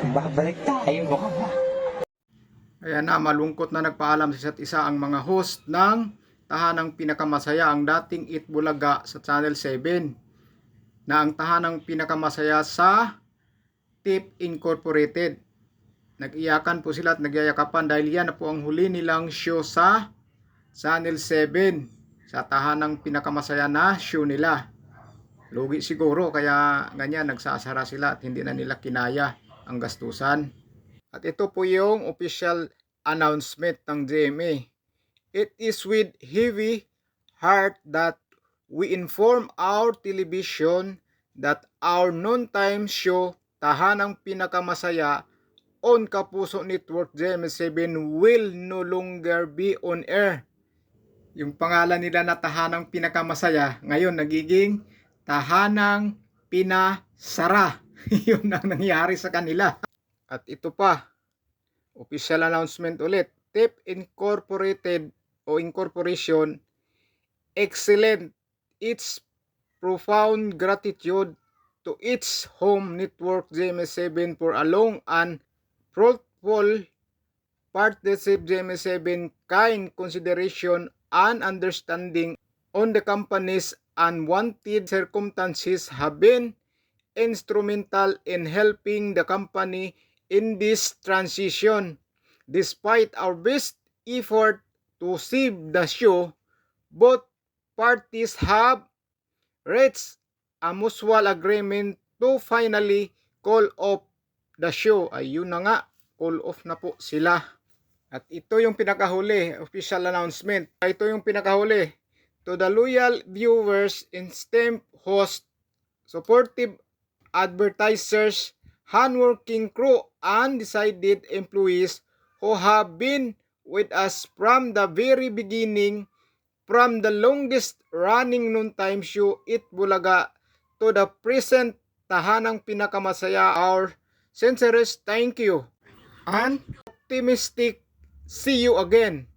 Babalik tayo baka Ayan na, malungkot na nagpaalam sa isa't isa ang mga host ng Tahanang Pinakamasaya, ang dating It Bulaga sa Channel 7, na ang Tahanang Pinakamasaya sa Tip Incorporated. Nag-iyakan po sila at nagyayakapan dahil yan na po ang huli nilang show sa Channel 7, sa Tahanang Pinakamasaya na show nila. Lugi siguro, kaya ganyan, nagsasara sila at hindi na nila kinaya ang gastusan. At ito po yung official announcement ng GMA. It is with heavy heart that we inform our television that our noontime show Tahanang Pinakamasaya on Kapuso Network GMA7 will no longer be on air. Yung pangalan nila na Tahanang Pinakamasaya ngayon nagiging Tahanang Pinasara. Yun ang nangyari sa kanila. At ito pa, official announcement ulit. TIP Incorporated o Incorporation, excellent. Its profound gratitude to its home network GMS7 for a long and fruitful partnership GMS7 kind consideration and understanding on the company's unwanted circumstances have been instrumental in helping the company in this transition. Despite our best effort to save the show, both parties have reached a mutual agreement to finally call off the show. Ayun na nga, call off na po sila. At ito yung pinakahuli, official announcement. Ito yung pinakahuli. To the loyal viewers and STEM host, supportive advertisers, hardworking crew, and decided employees who have been with us from the very beginning, from the longest running noontime show It Bulaga to the present tahanang pinakamasaya our sincerest thank you and optimistic see you again.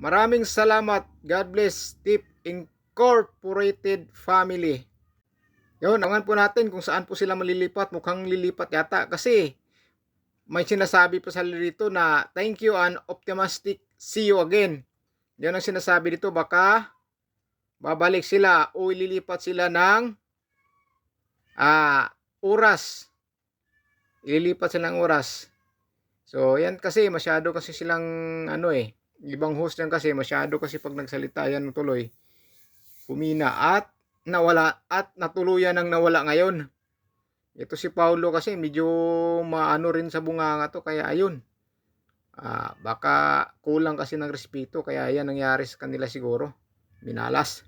Maraming salamat. God bless Tip Incorporated Family. Yun, abangan po natin kung saan po sila malilipat. Mukhang lilipat yata kasi may sinasabi pa sa dito na thank you and optimistic see you again. Yan ang sinasabi dito baka babalik sila o ililipat sila ng ah, oras. Ililipat sila ng oras. So, yan kasi masyado kasi silang ano eh, ibang host yan kasi masyado kasi pag nagsalita yan tuloy humina at nawala at natuluyan ng nawala ngayon. Ito si Paulo kasi medyo maano rin sa bunganga to kaya ayun. Ah, baka kulang kasi ng respeto kaya yan nangyari sa kanila siguro. Minalas.